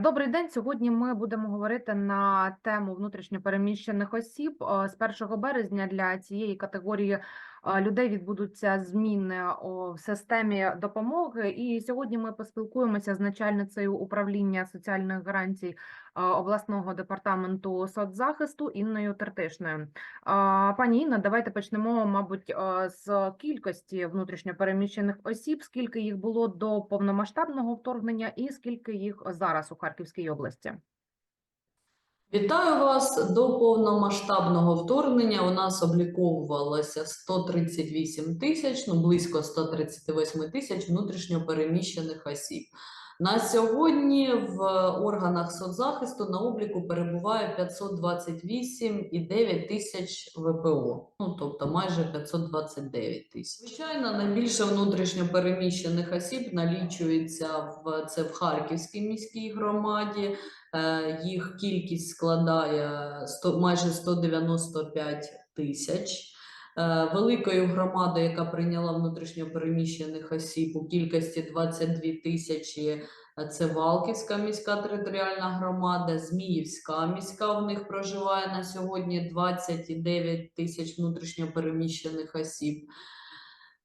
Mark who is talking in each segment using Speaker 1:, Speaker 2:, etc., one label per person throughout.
Speaker 1: Добрий день. Сьогодні ми будемо говорити на тему внутрішньопереміщених осіб. Е, З 1 березня для цієї категорії людей відбудуться зміни в системі допомоги. І сьогодні ми поспілкуємося з начальницею управління соціальних гарантій е, обласного департаменту соцзахисту Інною Тертишною. Е, Пані Інна, давайте почнемо, мабуть, е, з кількості внутрішньопереміщених осіб, скільки їх було до повномасштабного вторгнення, і скільки їх зараз у Харківській області.
Speaker 2: Вітаю вас до повномасштабного вторгнення. У нас обліковувалося 138 тисяч, ну близько 138 тисяч внутрішньопереміщених осіб. На сьогодні в органах соцзахисту на обліку перебуває 528,9 тисяч ВПО, ну тобто майже 529 тисяч. Звичайно, найбільше внутрішньопереміщених осіб налічується в це в Харківській міській громаді. Е, Їх кількість складає 100, майже 195 тисяч. Е, Великою громадою, яка прийняла внутрішньопереміщених осіб у кількості 22 тисячі, е, це Валківська міська територіальна громада, Зміївська міська в них проживає на сьогодні 29 тисяч внутрішньопереміщених осіб.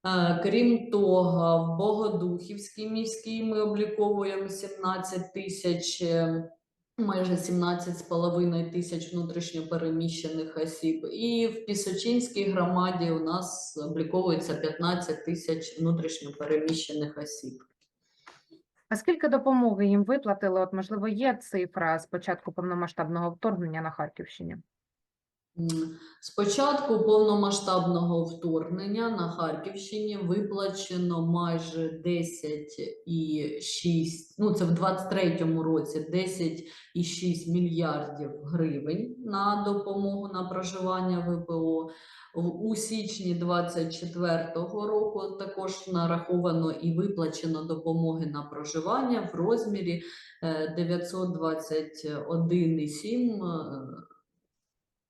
Speaker 2: Е, Крім того, в Богодухівській міській ми обліковуємо 17 тисяч, майже 17,5 тисяч внутрішньопереміщених осіб. І в Пісочинській громаді у нас обліковується 15 тисяч внутрішньопереміщених осіб.
Speaker 1: А скільки допомоги їм виплатили? От, можливо, є цифра з початку повномасштабного вторгнення на Харківщині?
Speaker 2: З початку повномасштабного вторгнення на Харківщині виплачено майже 10,6, ну це в 23-му році 10,6 мільярдів гривень на допомогу на проживання ВПО. У січні 24-го року також нараховано і виплачено допомоги на проживання в розмірі е, 921,7 е,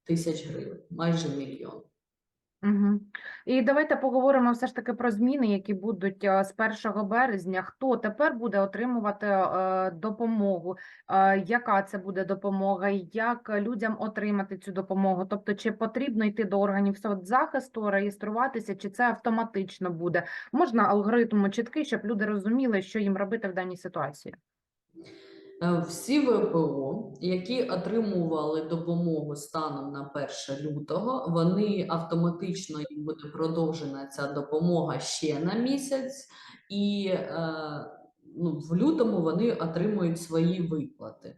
Speaker 2: тисяч гривень, майже мільйон.
Speaker 1: Угу. І давайте поговоримо все ж таки про зміни, які будуть е, з 1 березня. Хто тепер буде отримувати е, допомогу? Е, Яка це буде допомога? Як людям отримати цю допомогу? Тобто, чи потрібно йти до органів соцзахисту, реєструватися, чи це автоматично буде? Можна алгоритм чіткий, щоб люди розуміли, що їм робити в даній ситуації?
Speaker 2: Е, Всі ВПО, які отримували допомогу станом на 1 лютого, вони автоматично їм буде продовжена ця допомога ще на місяць, і е, ну, в лютому вони отримують свої виплати.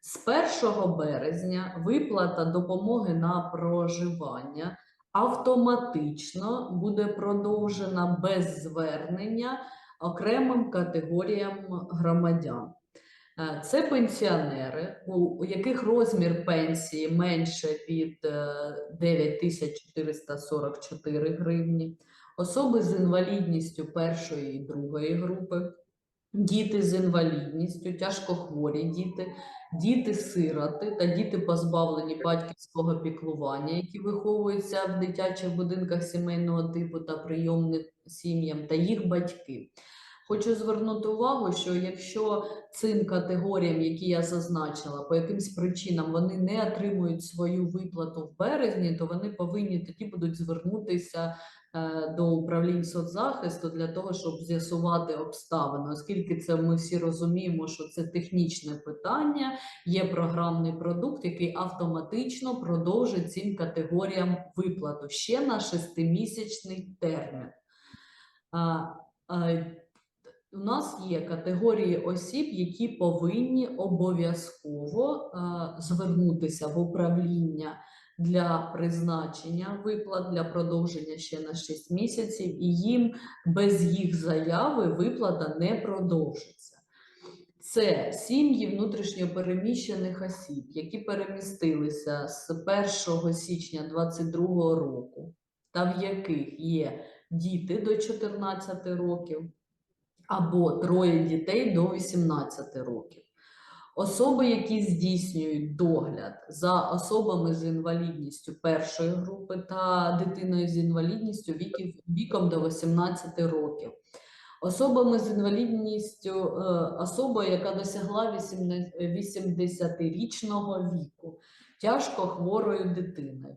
Speaker 2: З 1 березня виплата допомоги на проживання автоматично буде продовжена без звернення окремим категоріям громадян. Е, Це пенсіонери, у яких розмір пенсії менше від е, 9444 гривні, особи з інвалідністю першої і другої групи, діти з інвалідністю, тяжкохворі діти, діти-сироти та діти, позбавлені батьківського піклування, які виховуються в дитячих будинках сімейного типу та прийомних сім'ям, та їх батьки. Хочу звернути увагу, що якщо цим категоріям, які я зазначила, по якимсь причинам вони не отримують свою виплату в березні, то вони повинні тоді будуть звернутися е, до управлінь соцзахисту для того, щоб з'ясувати обставини, оскільки це ми всі розуміємо, що це технічне питання, є програмний продукт, який автоматично продовжить цим категоріям виплату ще на шестимісячний термін. У нас є категорії осіб, які повинні обов'язково е, звернутися в управління для призначення виплат для продовження ще на 6 місяців, і їм без їх заяви виплата не продовжиться. Це сім'ї внутрішньопереміщених осіб, які перемістилися з 1 січня 2022 року, та в яких є діти до 14 років або троє дітей до 18 років. Особи, які здійснюють догляд за особами з інвалідністю першої групи та дитиною з інвалідністю віків, віком до 18 років. Особами з інвалідністю, е, особа, яка досягла 80-річного віку, тяжко хворою дитиною.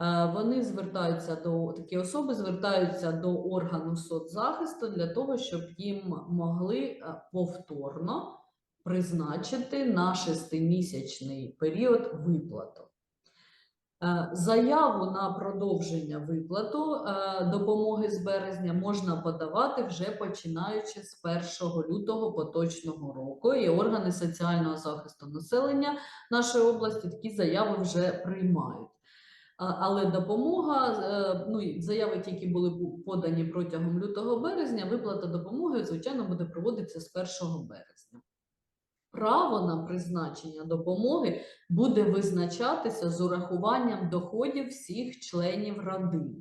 Speaker 2: Е, Вони звертаються до такі особи звертаються до органу соцзахисту для того, щоб їм могли е, повторно призначити на шестимісячний період виплату. Е, Заяву на продовження виплату допомоги з березня можна подавати вже починаючи з 1 лютого поточного року, і органи соціального захисту населення нашої області такі заяви вже приймають. Але допомога, е, ну заяви, які були подані протягом лютого березня, виплата допомоги, звичайно, буде проводитися з 1 березня. Право на призначення допомоги буде визначатися з урахуванням доходів всіх членів родини.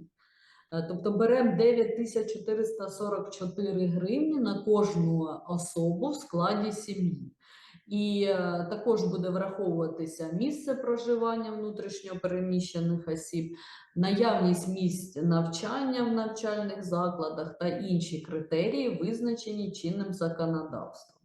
Speaker 2: Е, Тобто беремо 9444 гривні на кожну особу в складі сім'ї. І е, також буде враховуватися місце проживання внутрішньо переміщених осіб, наявність місць навчання в навчальних закладах та інші критерії, визначені чинним законодавством.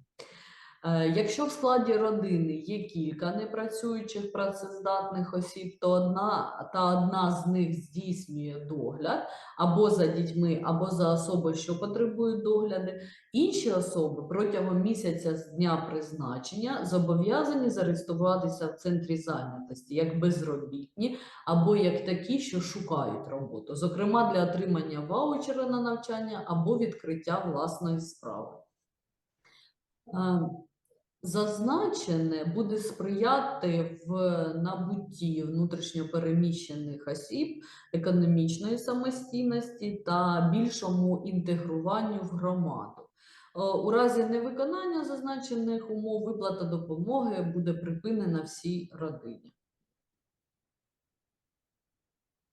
Speaker 2: Е, Якщо в складі родини є кілька непрацюючих працездатних осіб, то одна та одна з них здійснює догляд або за дітьми, або за особою, що потребують догляду, інші особи протягом місяця з дня призначення зобов'язані зареєструватися в центрі зайнятості як безробітні або як такі, що шукають роботу, зокрема для отримання ваучера на навчання або відкриття власної справи. Зазначене буде сприяти в набутті внутрішньопереміщених осіб економічної самостійності та більшому інтегруванню в громаду. Е, У разі невиконання зазначених умов виплата допомоги буде припинена всій родині.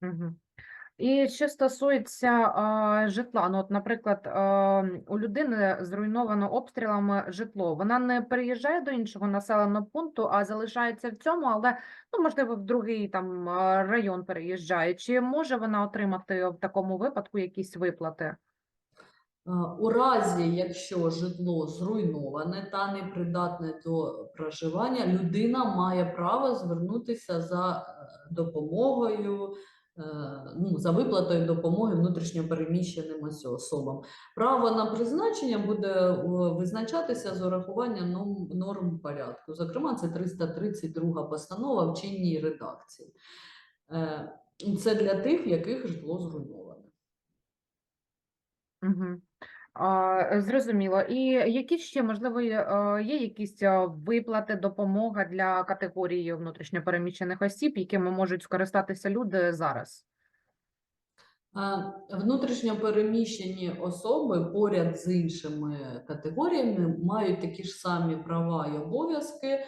Speaker 1: Мгм. І що стосується а, житла, ну, от, наприклад, а, у людини зруйновано обстрілами житло, вона не переїжджає до іншого населеного пункту, а залишається в цьому, але ну, можливо, в другий там район переїжджає. Чи може вона отримати в такому випадку якісь виплати?
Speaker 2: Е, У разі, якщо житло зруйноване та непридатне до проживання, людина має право звернутися за е, допомогою, е, ну, за виплатою допомоги внутрішньопереміщеним особам. Право на призначення буде е, визначатися з урахуванням норм- норм порядку. Зокрема, це 332 постанова в чинній редакції. Е, Це для тих, в яких житло зруйноване.
Speaker 1: Угу. А, зрозуміло. І які ще, можливо, є, е, якісь е, виплати, допомога для категорії внутрішньопереміщених осіб, якими можуть скористатися люди зараз?
Speaker 2: Внутрішньо переміщені особи поряд з іншими категоріями мають такі ж самі права і обов'язки, е,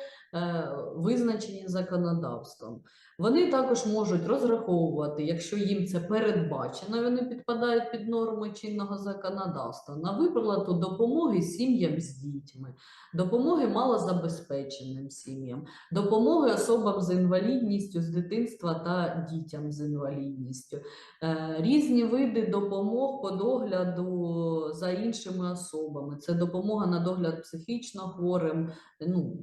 Speaker 2: визначені законодавством. Вони також можуть розраховувати, якщо їм це передбачено, вони підпадають під норми чинного законодавства, на виплату допомоги сім'ям з дітьми, допомоги малозабезпеченим сім'ям, допомоги особам з інвалідністю з дитинства та дітям з інвалідністю. Е, Різні види допомог по догляду за іншими особами. Це допомога на догляд психічно хворим, ну,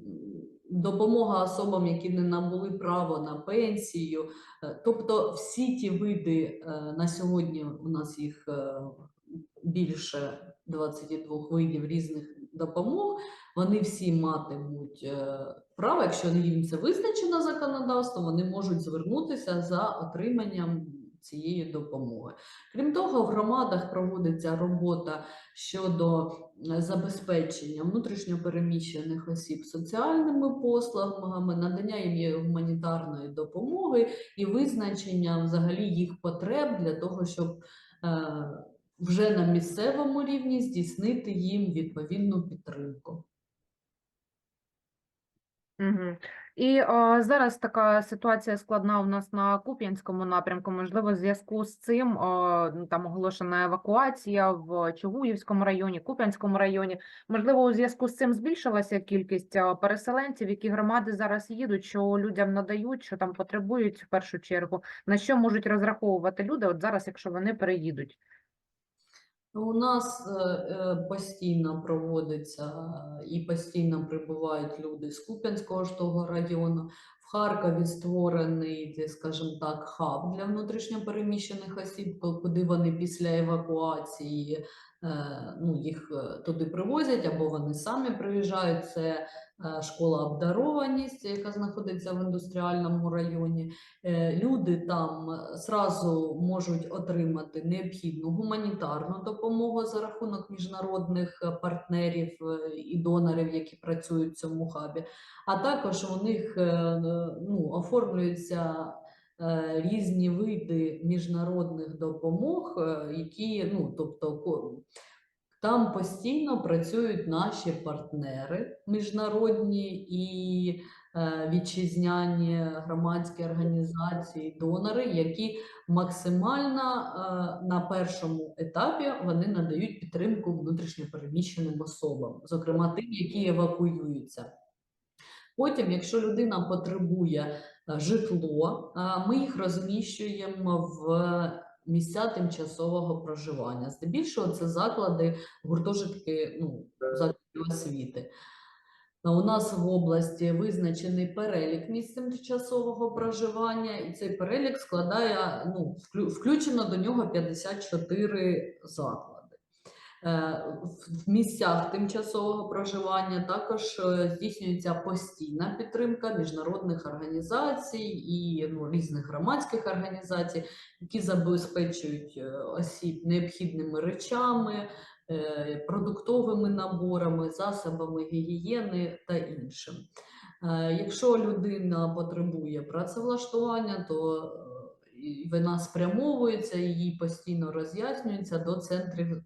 Speaker 2: допомога особам, які не набули право на пенсію. Е, Тобто всі ті види е, на сьогодні у нас їх е, більше 22 видів різних допомог. Вони всі матимуть право, якщо їм це визначено законодавством, вони можуть звернутися за отриманням цієї допомоги. Крім того, в громадах проводиться робота щодо е, забезпечення внутрішньопереміщених осіб соціальними послугами, надання їм гуманітарної допомоги і визначення взагалі їх потреб для того, щоб е, вже на місцевому рівні здійснити їм відповідну підтримку.
Speaker 1: Угу. І а, зараз така ситуація складна у нас на Куп'янському напрямку. Можливо, в зв'язку з цим а, ну, там оголошена евакуація в Чугуївському районі, Куп'янському районі. Можливо, у зв'язку з цим збільшилася кількість переселенців, які громади зараз їдуть, що людям надають, що там потребують в першу чергу. На що можуть розраховувати люди от зараз, якщо вони переїдуть?
Speaker 2: У нас е, е, постійно проводиться і постійно прибувають люди з Куп'янського ж того району. В Харкові створений, скажімо так, хаб для внутрішньопереміщених осіб, ку- куди вони після евакуації е, ну, їх туди привозять, або вони самі приїжджають. Це школа обдарованість, яка знаходиться в індустріальному районі. Е, Люди там е, зразу можуть отримати необхідну гуманітарну допомогу за рахунок міжнародних е, партнерів е, і донорів, які працюють в цьому хабі. А також у них е, е, ну, оформлюються е, різні види міжнародних допомог, е, які, ну, тобто, там постійно працюють наші партнери міжнародні і е, вітчизняні громадські організації, донори, які максимально е, на першому етапі вони надають підтримку внутрішньопереміщеним особам, зокрема тим, які евакуюються. Потім, якщо людина потребує е, житло, ми їх розміщуємо в місця тимчасового проживання. Здебільшого це заклади, гуртожитки, ну, заклади освіти. Е, У нас в області визначений перелік місць тимчасового проживання, і цей перелік складає, ну, вклю- включено до нього 54 заклади. Е, В місцях тимчасового проживання також е, здійснюється постійна підтримка міжнародних організацій і ну, різних громадських організацій, які забезпечують е, осіб необхідними речами, продуктовими наборами, засобами гігієни та іншим. Якщо людина потребує працевлаштування, то вона спрямовується, їй постійно роз'яснюється до центрів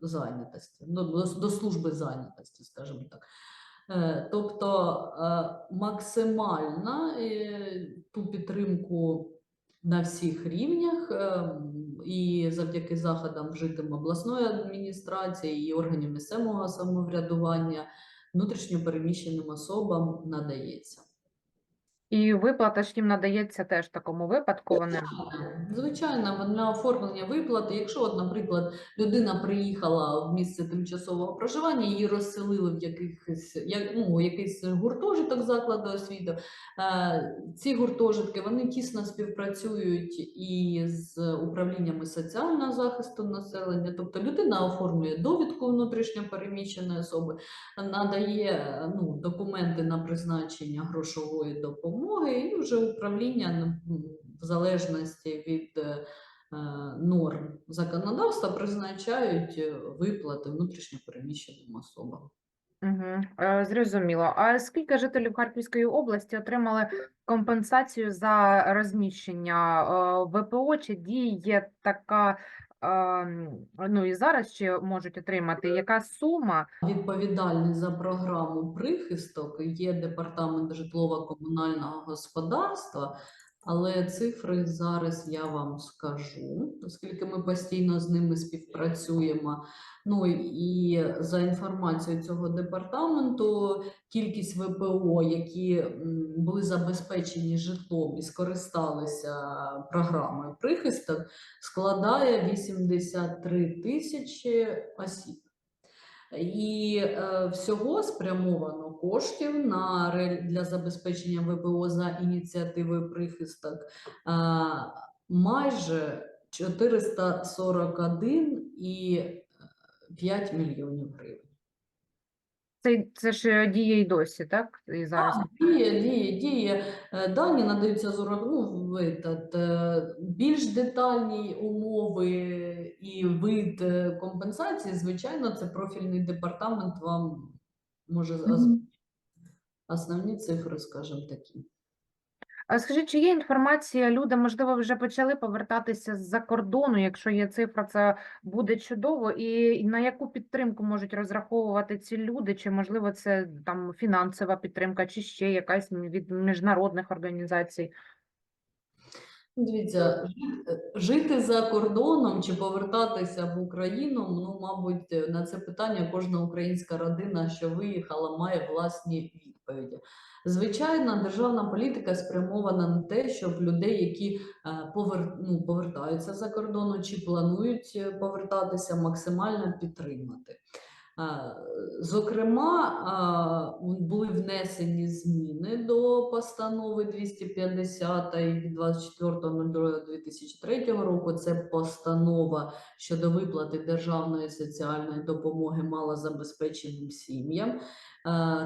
Speaker 2: зайнятості, ну, до, служби зайнятості, скажімо так. Е, Тобто е, максимально е, ту підтримку на всіх рівнях і завдяки заходам вжитим обласної адміністрації і органів місцевого самоврядування внутрішньопереміщеним особам надається.
Speaker 1: І виплата ж їм надається теж в такому випадку. Вони
Speaker 2: Звичайно, на оформлення виплати. Якщо, от, наприклад, людина приїхала в місце тимчасового проживання, її розселили в якихось як, ну, якийсь гуртожиток закладу освіти. Е, ці гуртожитки вони тісно співпрацюють і з управліннями соціального захисту населення. Тобто людина оформлює довідку внутрішньопереміщеної особи, надає ну, документи на призначення грошової допомоги, і вже управління ну, в залежності від е, е, норм законодавства призначають е, виплати внутрішньопереміщеним особам.
Speaker 1: Угу. Зрозуміло. А скільки жителів Харківської області отримали компенсацію за розміщення ВПО? Чи діє така, ну і зараз ще можуть отримати? Яка сума?
Speaker 2: Відповідальний за програму прихисток є департамент житлово-комунального господарства, але цифри зараз я вам скажу, оскільки ми постійно з ними співпрацюємо. Ну і за інформацією цього департаменту, кількість ВПО, які були забезпечені житлом і скористалися програмою прихисток, складає 83 тисячі осіб. І е, всього спрямовано коштів на для забезпечення ВПО за ініціативою прихисток е, майже 441,5 мільйонів гривень.
Speaker 1: Це, це ж діє й досі, так? І зараз.
Speaker 2: Так, діє, діє, діє. Е, Дані надаються з ну, в е, більш детальні умови і вид е, компенсації. Звичайно, це профільний департамент вам може озвучити. Основні цифри, скажімо такі.
Speaker 1: Скажіть, чи є інформація, люди, можливо, вже почали повертатися з-за кордону? Якщо є цифра, це буде чудово. І на яку підтримку можуть розраховувати ці люди? Чи можливо це там фінансова підтримка, чи ще якась від міжнародних організацій?
Speaker 2: Дивіться, жи- жити за кордоном чи повертатися в Україну, ну, мабуть, на це питання кожна українська родина, що виїхала, має власні відповіді. Звичайно, державна політика спрямована на те, щоб людей, які е, повер... ну, повертаються за кордону чи планують повертатися, максимально підтримати. Е, Зокрема, е, були внесені зміни до постанови 250 від 24.02.2003 року. Це постанова щодо виплати державної соціальної допомоги малозабезпеченим сім'ям. Е,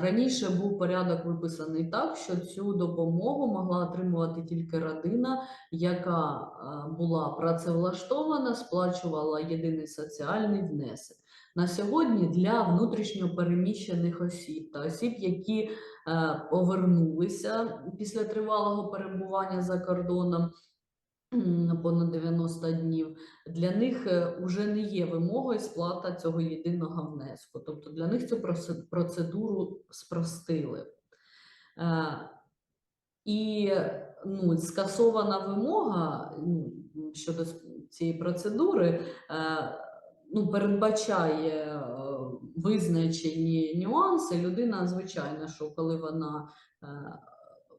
Speaker 2: Раніше був порядок виписаний так, що цю допомогу могла отримувати тільки родина, яка була працевлаштована, сплачувала єдиний соціальний внесок. На сьогодні для внутрішньо переміщених осіб та осіб, які е, повернулися після тривалого перебування за кордоном на понад 90 днів, для них вже не є вимогою сплата цього єдиного внеску. Тобто для них цю процедуру спростили. Е, І ну, скасована вимога ну, щодо цієї процедури е, ну, передбачає е, визначені нюанси. Людина, звичайно, що коли вона е,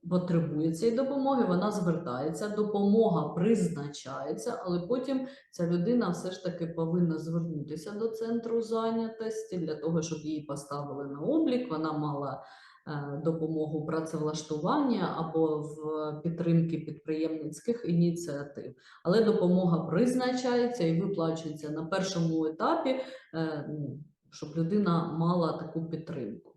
Speaker 2: потребує цієї допомоги, вона звертається, допомога призначається, але потім ця людина все ж таки повинна звернутися до центру зайнятості для того, щоб її поставили на облік. Вона мала е, допомогу працевлаштування або в підтримки підприємницьких ініціатив. Але допомога призначається і виплачується на першому етапі, е, щоб людина мала таку підтримку.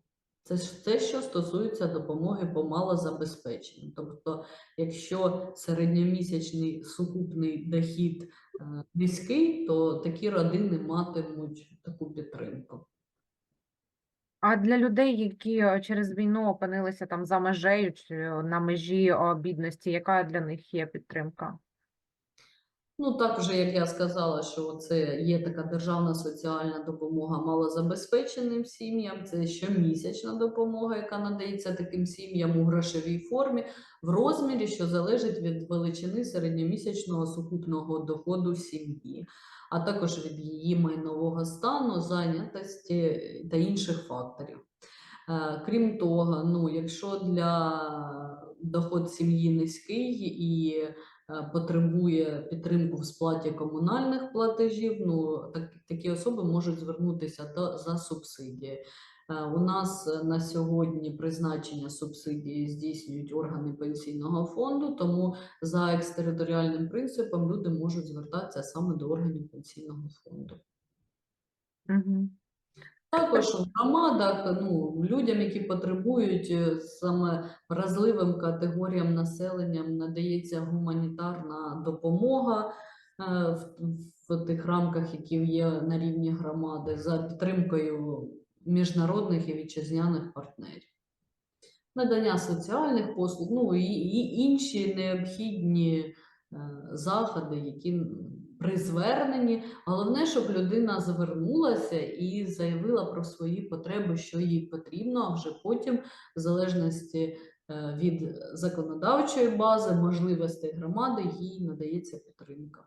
Speaker 2: Це те, що стосується допомоги по малозабезпеченню. Тобто, якщо середньомісячний сукупний дохід е, низький, то такі родини матимуть таку підтримку.
Speaker 1: А для людей, які е, через війну опинилися там за межею чи на межі бідності, яка для них є підтримка?
Speaker 2: Ну, так вже, як я сказала, що це є така державна соціальна допомога малозабезпеченим сім'ям. Це щомісячна допомога, яка надається таким сім'ям у грошовій формі в розмірі, що залежить від величини середньомісячного сукупного доходу сім'ї, а також від її майнового стану, зайнятості та інших факторів. Е, Крім того, ну, якщо для доход сім'ї низький і потребує підтримку в сплаті комунальних платежів, ну так, такі особи можуть звернутися до за субсидії. Е, У нас е, на сьогодні призначення субсидії здійснюють органи пенсійного фонду, тому за екстериторіальним принципом люди можуть звертатися саме до органів пенсійного фонду.
Speaker 1: Угу.
Speaker 2: Також в громадах ну, людям, які потребують е, саме вразливим категоріям населення, надається гуманітарна допомога е, в, в тих рамках, які є на рівні громади, за підтримкою міжнародних і вітчизняних партнерів. Надання соціальних послуг, ну і, і інші необхідні е, заходи, які при зверненні Головне, щоб людина звернулася і заявила про свої потреби, що їй потрібно, а вже потім, в залежності е, від законодавчої бази, можливостей громади, їй надається підтримка.